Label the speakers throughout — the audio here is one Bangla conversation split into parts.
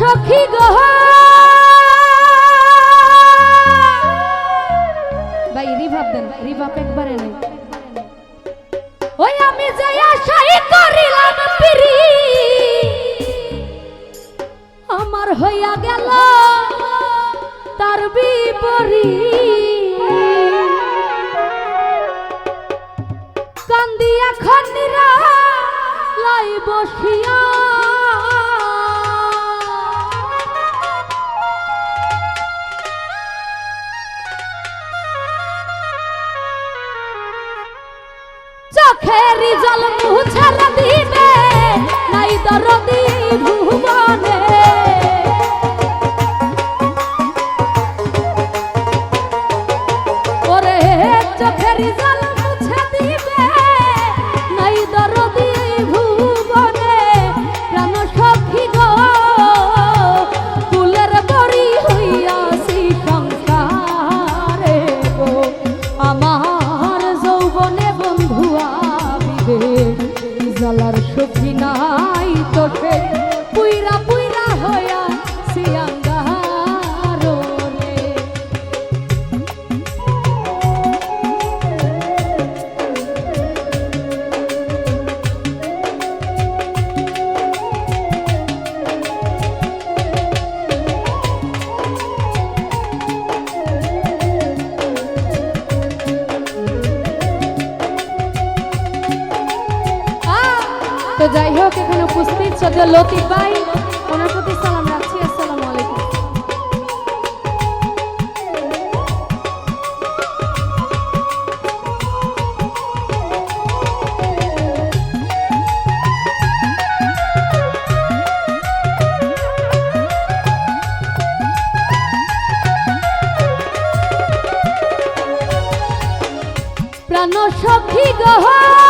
Speaker 1: সখী গহ ভাই রিভাব দেন রিভাব একবারে নেই ওই আমি যাই আশাই করিলাম পিরি আমার হইয়া গেল তার বিপরি কান্দিয়া খন্দিরা লাই বসিয়া জল মুছার দিয়ে লতিফ ভাই ওনার প্রতি সালাম রাখছি আসসালামু আলাইকুম। প্রাণ সখী গহা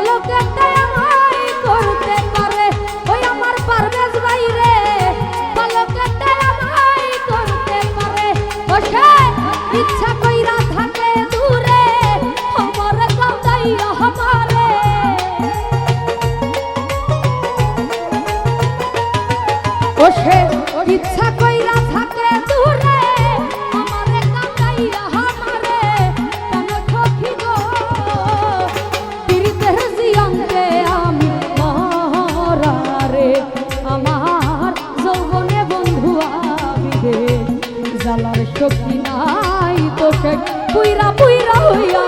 Speaker 1: পলকে আর শক্তি নাই তোষে পুইরা পুইরা হইয়া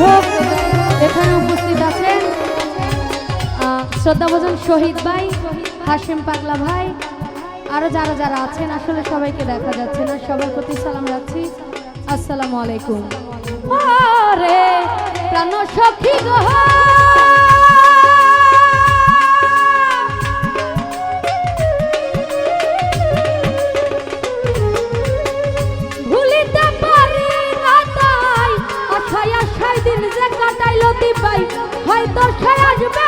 Speaker 1: বিধায়ক এখানে উপস্থিত আছেন শ্রদ্ধাভোজন শহীদ ভাই হাসিম পাগলা ভাই আরও যারা যারা আছেন, আসলে সবাইকে দেখা যাচ্ছে না, সবার প্রতি সালাম রাখছি। আসসালামু আলাইকুম। প্রাণ সখী গো তো সে আসবে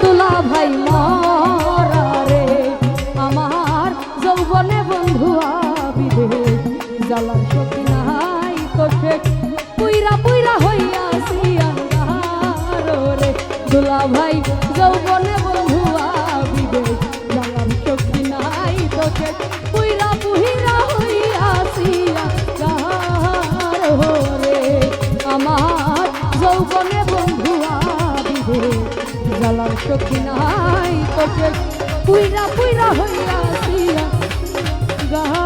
Speaker 1: দুলা ভাই মরা আমার যৌবনে বন্ধু আবিরে জ্বালার শক্তি নাই তো সে পুইরা পুইরা হইয়াছি আন্ধার রে। দুলা ভাই যৌবনে বন্ধু আবিরে জ্বালার শক্তি নাই তো সে সখিনাই কটে পুইরা পুইরা হইয়া গা